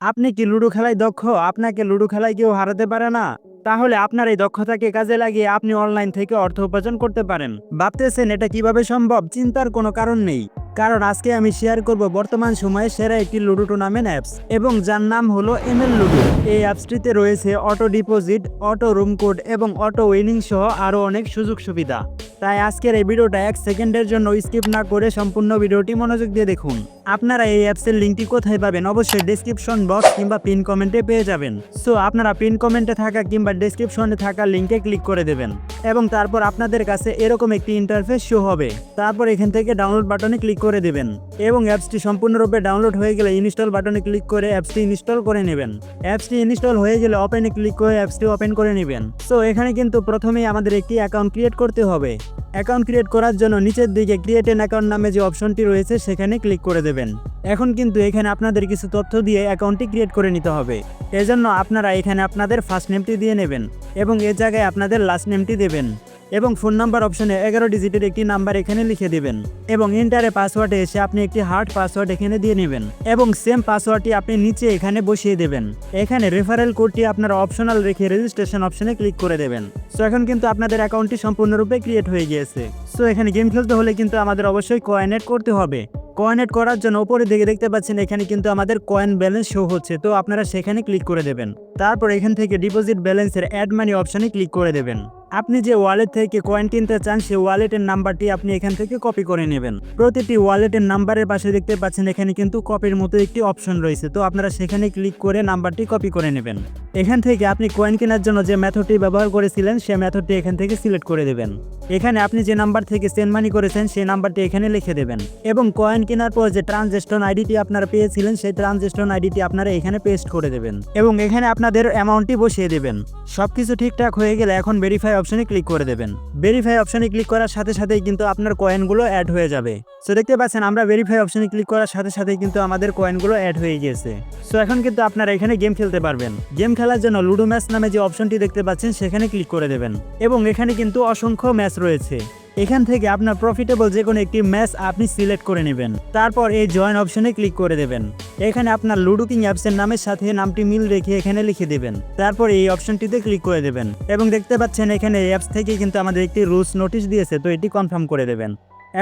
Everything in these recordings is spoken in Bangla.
আপনি কি লুডো খেলায় দক্ষ? আপনাকে লুডো খেলায় কেউ হারাতে পারে না। তাহলে আপনার এই দক্ষতাকে কাজে লাগিয়ে আপনি অনলাইন থেকে অর্থ উপার্জন করতে পারেন। ভাবতেছেন এটা কীভাবে সম্ভব? চিন্তার কোনো কারণ নেই। কারণ আজকে আমি শেয়ার করব বর্তমান সময়ে সেরা একটি লুডো টুর্নামেন্ট অ্যাপস এবং যার নাম হলো এমএল লুডো। এই অ্যাপসটিতে রয়েছে auto deposit auto room code এবং অটো উইনিং সহ আরও অনেক সুযোগ সুবিধা। তাই আজকের এই ভিডিওটা এক সেকেন্ডের জন্য স্কিপ না করে সম্পূর্ণ ভিডিওটি মনোযোগ দিয়ে দেখুন। আপনারা এই অ্যাপসের লিঙ্কটি কোথায় পাবেন অবশ্যই ডেসক্রিপশন বক্স কিংবা পিন কমেন্টে পেয়ে যাবেন। সো আপনারা পিন কমেন্টে থাকা কিংবা ডেসক্রিপশনে থাকা লিঙ্কে ক্লিক করে দেবেন এবং তারপর আপনাদের কাছে এরকম একটি ইন্টারফেস শো হবে। তারপর এখান থেকে ডাউনলোড বাটনে ক্লিক করে দেবেন এবং অ্যাপসটি সম্পূর্ণরূপে ডাউনলোড হয়ে গেলে ইনস্টল বাটনে ক্লিক করে অ্যাপসটি ইনস্টল করে নেবেন। অ্যাপসটি ইনস্টল হয়ে গেলে ওপেনে ক্লিক করে অ্যাপসটি ওপেন করে নেবেন। সো এখানে কিন্তু প্রথমেই আমাদের একটি অ্যাকাউন্ট ক্রিয়েট করতে হবে। অ্যাকাউন্ট ক্রিয়েট করার জন্য নিচের দিকে ক্রিয়েট এন অ্যাকাউন্ট নামে যে অপশনটি রয়েছে, সেখানে ক্লিক করে দেবেন। এখন কিন্তু এখানে আপনাদের কিছু তথ্য দিয়ে অ্যাকাউন্টটি ক্রিয়েট করে নিতে হবে। এজন্য আপনারা এখানে আপনাদের ফার্স্ট নেমটি দিয়ে নেবেন এবং এ জায়গায় আপনাদের লাস্ট নেমটি দেবেন। এবং ফোন নাম্বার অপশনে এগারো ডিজিটের একটি নাম্বার এখানে লিখে দিবেন। এবং ইন্টারে পাসওয়ার্ডে এসে আপনি একটি হার্ড পাসওয়ার্ড এখানে দিয়ে নেবেন এবং সেম পাসওয়ার্ডটি আপনি নিচে এখানে বসিয়ে দেবেন। এখানে রেফারেল কোডটি আপনার অপশনাল রেখে রেজিস্ট্রেশন অপশনে ক্লিক করে দেবেন। সো এখন কিন্তু আপনাদের অ্যাকাউন্টটি সম্পূর্ণরূপে ক্রিয়েট হয়ে গিয়েছে। সো এখানে গেম খেলতে হলে কিন্তু আমাদের অবশ্যই কয়েনেট করতে হবে। কয়েনেট করার জন্য ওপরে দিকে দেখতে পাচ্ছেন এখানে কিন্তু আমাদের কয়েন ব্যালেন্স শো হচ্ছে। তো আপনারা সেখানে ক্লিক করে দেবেন। তারপর এখান থেকে ডিপোজিট ব্যালেন্সের অ্যাড মানি অপশনে ক্লিক করে দেবেন। আপনি যে ওয়ালেট থেকে কয়েন কিনতে চান, সেই ওয়ালেটের নাম্বারটি আপনি এখান থেকে কপি করে নেবেন। প্রতিটি ওয়ালেটের নাম্বারের পাশে দেখতে পাচ্ছেন, এখানে কিন্তু কপির মতো একটি অপশন রয়েছে। তো আপনারা সেখানে ক্লিক করে নাম্বারটি কপি করে নেবেন। এখান থেকে আপনি কয়েন কেনার জন্য যে মেথডটি ব্যবহার করেছিলেন সেই মেথডটি এখান থেকে সিলেক্ট করে দেবেন। এখানে আপনি যে নাম্বার থেকে সেন্ড মানি করেছেন, সেই নাম্বারটি এখানে লিখে দেবেন। এবং কয়েন কেনার পর যে ট্রানজেকশন আইডিটি আপনারা পেয়েছিলেন, সেই ট্রানজেকশন আইডিটি আপনারা এখানে পেস্ট করে দেবেন। এবং এখানে আপনাদের অ্যামাউন্টটি বসিয়ে দেবেন। সবকিছু ঠিকঠাক হয়ে গেলে এখন ভেরিফাই অপশনে ক্লিক করে দেবেন। ভেরিফাই অপশনে ক্লিক করার সাথে সাথেই কিন্তু আপনার কয়েনগুলো অ্যাড হয়ে যাবে। সো দেখতে পাচ্ছেন, আমরা ভেরিফাই অপশনে ক্লিক করার সাথে সাথেই কিন্তু আমাদের কয়েনগুলো অ্যাড হয়ে গিয়েছে। সো এখন কিন্তু আপনারা এখানে গেম খেলতে পারবেন। গেম খেলার জন্য লুডো ম্যাচ নামে যে অপশনটি দেখতে পাচ্ছেন, সেখানে ক্লিক করে দেবেন। এবং এখানে কিন্তু অসংখ্য ম্যাচ রয়েছে। এখান থেকে আপনার প্রফিটেবল যে কোনো একটি ম্যাচ আপনি সিলেক্ট করে নেবেন। তারপর এই জয়েন অপশনে ক্লিক করে দেবেন। এখানে আপনার লুডো কিং অ্যাপসের নামের সাথে নামটি মিল রেখে এখানে লিখে দেবেন। তারপর এই অপশনটিতে ক্লিক করে দেবেন। এবং দেখতে পাচ্ছেন এখানে অ্যাপস থেকে কিন্তু আমাদের একটি রুলস নোটিশ দিয়েছে, তো এটি কনফার্ম করে দেবেন।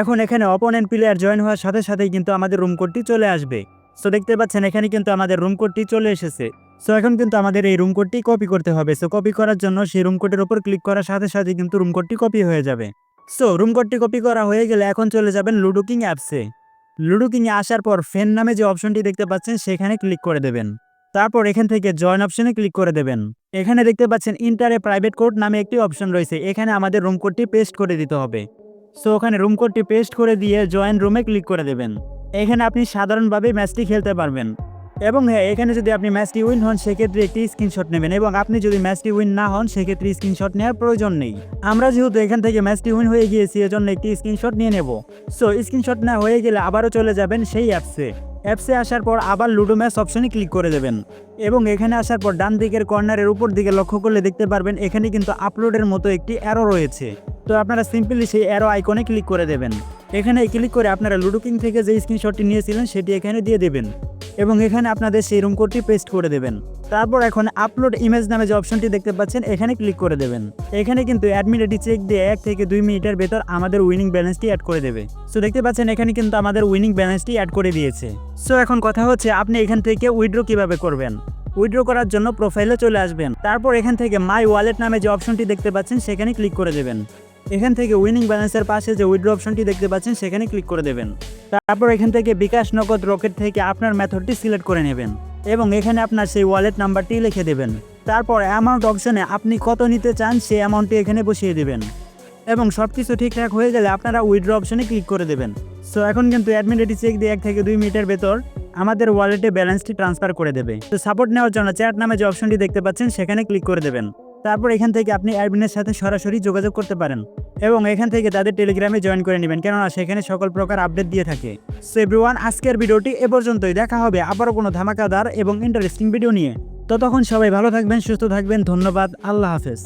এখন এখানে অপোনেন্ট প্লেয়ার জয়েন হওয়ার সাথে সাথেই কিন্তু আমাদের রুম কোডটি চলে আসবে। সো দেখতে পাচ্ছেন এখানে কিন্তু আমাদের রুম কোডটি চলে এসেছে। সো এখন কিন্তু আমাদের এই রুম কোডটি কপি করতে হবে। সো কপি করার জন্য সেই রুম কোডের উপর ক্লিক করার সাথে সাথে কিন্তু রুম কোডটি কপি হয়ে যাবে। সো রুম কোডটি কপি করা হয়ে গেলে এখন চলে যাবেন লুডো কিং অ্যাপসে লুডো কিংয়ে আসার পর ফেন নামে যে অপশনটি দেখতে পাচ্ছেন, সেখানে ক্লিক করে দেবেন। তারপর এখান থেকে জয়েন অপশনে ক্লিক করে দেবেন। এখানে দেখতে পাচ্ছেন ইন্টারে প্রাইভেট কোড নামে একটি অপশন রয়েছে। এখানে আমাদের রুম কোডটি পেস্ট করে দিতে হবে। সো ওখানে রুম কোডটি পেস্ট করে দিয়ে জয়েন রুমে ক্লিক করে দেবেন। এখানে আপনি সাধারণভাবে ম্যাচটি খেলতে পারবেন। এবং হ্যাঁ এখানে যদি আপনি ম্যাচটি উইন হন, সেক্ষেত্রে একটি স্ক্রিনশট নেবেন এবং আপনি যদি ম্যাচটি উইন না হন, সেক্ষেত্রে স্ক্রিনশট নেওয়ার প্রয়োজন নেই। আমরা যেহেতু এখান থেকে ম্যাচটি উইন হয়ে গিয়েছি, এজন্য একটি স্ক্রিনশট নিয়ে নেব। সো স্ক্রিনশট না হয়ে গেলে আবারও চলে যাবেন সেই অ্যাপসে। অ্যাপসে আসার পর আবার লুডো ম্যাচ অপশনে ক্লিক করে দেবেন। এবং এখানে আসার পর ডান দিকের কর্নারের উপর দিকে লক্ষ্য করলে দেখতে পারবেন এখানে কিন্তু আপলোডের মতো একটি অ্যারো রয়েছে। তো আপনারা সিম্পলি সেই অ্যারো আইকনে ক্লিক করে দেবেন। এখানে ক্লিক করে আপনারা লুডো কিং থেকে যে স্ক্রিনশটটি নিয়েছিলেন, সেটি এখানে দিয়ে দেবেন। এবং এখানে আপনাদের সেই রুম কোডটি পেস্ট করে দেবেন। তারপর এখন আপলোড ইমেজ নামে যে অপশনটি দেখতে পাচ্ছেন, এখানে ক্লিক করে দেবেন। এখানে কিন্তু অ্যাডমিন এটি চেক দিয়ে এক থেকে দুই মিনিটের ভেতর আমাদের উইনিং ব্যালেন্সটি অ্যাড করে দেবে। সো দেখতে পাচ্ছেন, এখানে কিন্তু আমাদের উইনিং ব্যালেন্সটি অ্যাড করে দিয়েছে। সো এখন কথা হচ্ছে, আপনি এখান থেকে উইড্রো কীভাবে করবেন? উইড্রো করার জন্য প্রোফাইলে চলে আসবেন। তারপর এখান থেকে মাই ওয়ালেট নামে যে অপশনটি দেখতে পাচ্ছেন, সেখানে ক্লিক করে দেবেন। এখান থেকে উইনিং ব্যালেন্সের পাশে যে উইড্রো অপশনটি দেখতে পাচ্ছেন, সেখানে ক্লিক করে দেবেন। তারপর এখান থেকে বিকাশ নগদ রকেট থেকে আপনার মেথডটি সিলেক্ট করে নেবেন এবং এখানে আপনার সেই ওয়ালেট নাম্বারটি লিখে দেবেন। তারপর অ্যামাউন্ট অপশনে আপনি কত নিতে চান, সেই অ্যামাউন্টটি এখানে বসিয়ে দেবেন। এবং সব কিছু ঠিকঠাক হয়ে গেলে আপনারা উইড্রো অপশনে ক্লিক করে দেবেন। সো এখন কিন্তু অ্যাডমিন এটি চেক দিয়ে এক থেকে দুই মিনিটের ভেতর আমাদের ওয়ালেটে ব্যালেন্সটি ট্রান্সফার করে দেবে। তো সাপোর্ট নেওয়ার জন্য চ্যাট নামে যে অপশনটি দেখতে পাচ্ছেন, সেখানে ক্লিক করে দেবেন। তারপর এখান থেকে আপনি অ্যাডমিনের সাথে সরাসরি যোগাযোগ করতে পারেন এবং এখান থেকে তাদের টেলিগ্রামে জয়েন করে নেবেন। কেননা সেখানে সকল প্রকার আপডেট দিয়ে থাকে। সো এভরিওয়ান আজকের ভিডিওটি এ পর্যন্তই। দেখা হবে আবারও কোনো ধামাকাদার এবং ইন্টারেস্টিং ভিডিও নিয়ে। ততক্ষণ সবাই ভালো থাকবেন, সুস্থ থাকবেন। ধন্যবাদ। আল্লাহ হাফেজ।